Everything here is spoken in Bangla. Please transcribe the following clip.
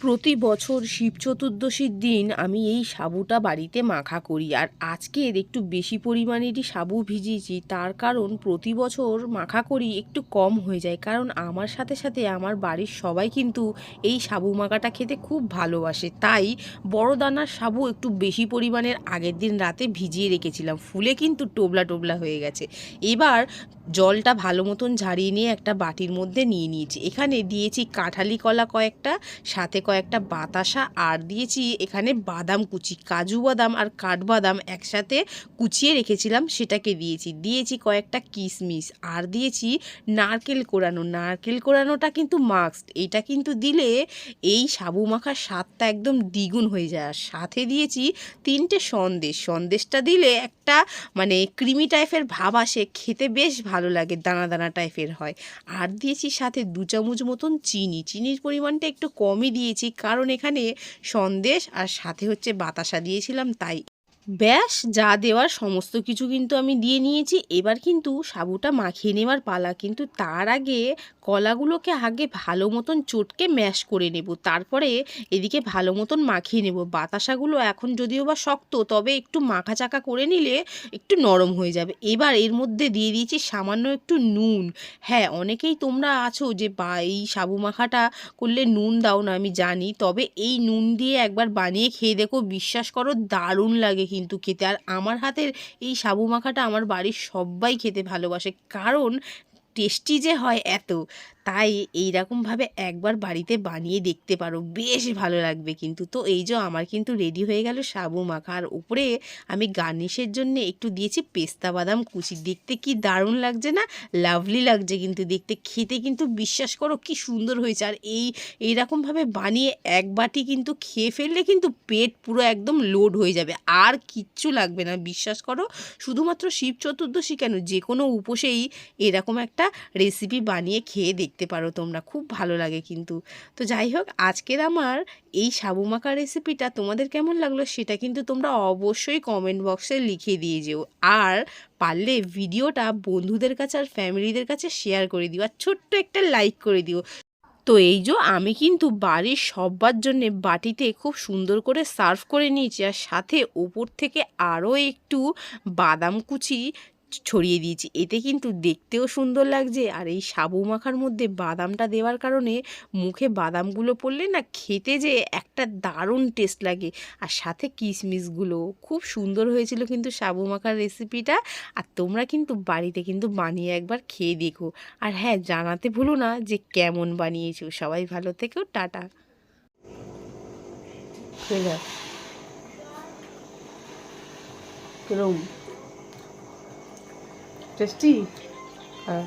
প্রতি বছর শিব চতুর্দশীর দিন আমি এই সাবুটা বাড়িতে মাখা করি। আর আজকের একটু বেশি পরিমাণেরই সাবু ভিজিয়েছি। তার কারণ প্রতি বছর মাখা করি একটু কম হয়ে যায়। কারণ আমার সাথে সাথে আমার বাড়ির সবাই কিন্তু এই সাবু মাখাটা খেতে খুব ভালোবাসে। তাই বড় দানার সাবু একটু বেশি পরিমাণের আগের দিন রাতে ভিজিয়ে রেখেছিলাম। ফুলে কিন্তু টোবলা টোবলা হয়ে গেছে। এবার জলটা ভালো মতন ঝাড়িয়ে নিয়ে একটা বাটির মধ্যে নিয়ে নিয়েছি। এখানে দিয়েছি কাঁঠালি কলা কয়েকটা, সাথে কয়েকটা বাতাসা, আর দিয়েছি এখানে বাদাম কুচি, কাজু বাদাম আর কাঠবাদাম একসাথে কুচিয়ে রেখেছিলাম, সেটাকে দিয়েছি। দিয়েছি কয়েকটা কিশমিশ, আর দিয়েছি নারকেল কোরানো। নারকেল কোরানোটা কিন্তু মাস্ট এটা কিন্তু দিলে এই সাবু মাখার স্বাদটা একদম দ্বিগুণ হয়ে যায়। আর সাথে দিয়েছি তিনটে সন্দেশ। সন্দেশটা দিলে একটা মানে ক্রিমি টাইপের ভাব আসে, খেতে বেশ ভালো লাগে, দানা দানা টাইপের হয়। আর দিয়েছি সাথে দু চামচ মতন চিনি। চিনির পরিমাণটা একটু কমই দিয়েছি, কারণ এখানে সন্দেশ আর সাথে হচ্ছে বাতাসা দিয়েছিলাম, তাই ব্যাস, যা দেওয়ার সমস্ত কিছু কিন্তু আমি দিয়ে নিয়েছি। এবার কিন্তু সাবুটা মাখিয়ে নেওয়ার পালা। কিন্তু তার আগে কলাগুলোকে আগে ভালো মতন চটকে ম্যাশ করে নেব। তারপরে এদিকে ভালো মতন মাখিয়ে নেব। বাতাসাগুলো এখন যদিও বা শক্ত, তবে একটু মাখা চাকা করে নিলে একটু নরম হয়ে যাবে। এবার এর মধ্যে দিয়ে দিয়েছি সামান্য একটু নুন। হ্যাঁ অনেকেই তোমরা আছো যে, বা, এই সাবু মাখাটা করলে নুন দাও না। আমি জানি। তবে এই নুন দিয়ে একবার বানিয়ে খেয়ে দেখো, বিশ্বাস করো, দারুণ লাগে কিন্তু খেতে। আর আমার হাতের এই সাবু মাখাটা আমার বাড়ির সবাই খেতে ভালোবাসে। কারণ টেস্টি যে হয় এত। তাই এই রকমভাবে একবার বাড়িতে বানিয়ে দেখতে পারো। বেশ ভালো লাগবে কিন্তু। তো এই যে আমার কিন্তু রেডি হয়ে গেল সাবু মাখা। আর উপরে আমি গার্নিশের জন্য একটু দিয়েছি পেস্তা বাদাম কুচি। দেখতে কি দারুণ লাগছে না? লাভলি লাগছে কিন্তু দেখতে। খেতে কিন্তু বিশ্বাস করো কি সুন্দর হয়েছে। আর এই, এইরকমভাবে বানিয়ে এক বাটি কিন্তু খেয়ে ফেললে কিন্তু পেট পুরো একদম লোড হয়ে যাবে। আর কিচ্ছু লাগবে না, বিশ্বাস করো। শুধুমাত্র শিব চতুর্দশী কেন? যে কোনো উপসেই এরকম একটা রেসিপি বানিয়ে খেয়ে দেখতে পারো তোমরা, খুব ভালো লাগে কিন্তু। তো যাই হোক, আজকের আমার এই সাবু মাখা রেসিপিটা তোমাদের কেমন লাগল সেটা কিন্তু তোমরা অবশ্যই কমেন্ট বক্সে লিখে দিয়ে যেও। আর পারলে ভিডিওটা বন্ধুদের কাছে আর ফ্যামিলিদের কাছে শেয়ার করে দিও, আর ছোট্ট একটা লাইক করে দিও। তো এই যে, আমি কিন্তু বাড়ির সব্বার জন্যে বাটিতে খুব সুন্দর করে সার্ভ করে নিয়েছি, আর সাথে ওপর থেকে আরও একটু বাদাম কুচি ছড়িয়ে দিয়েছি। এতে কিন্তু দেখতেও সুন্দর লাগছে। আর এই সাবু মাখার মধ্যে বাদামটা দেওয়ার কারণে মুখে বাদামগুলো পড়লে না খেতে যে একটা দারুণ টেস্ট লাগে। আর সাথে কিশমিশগুলো, খুব সুন্দর হয়েছিল কিন্তু সাবু মাখার রেসিপিটা। আর তোমরা কিন্তু বাড়িতে কিন্তু বানিয়ে একবার খেয়ে দেখো। আর হ্যাঁ জানাতে ভুলো না যে কেমন বানিয়েছো। সবাই ভালো থেকেও টাটা। কিরম টেস্টি হ্যাঁ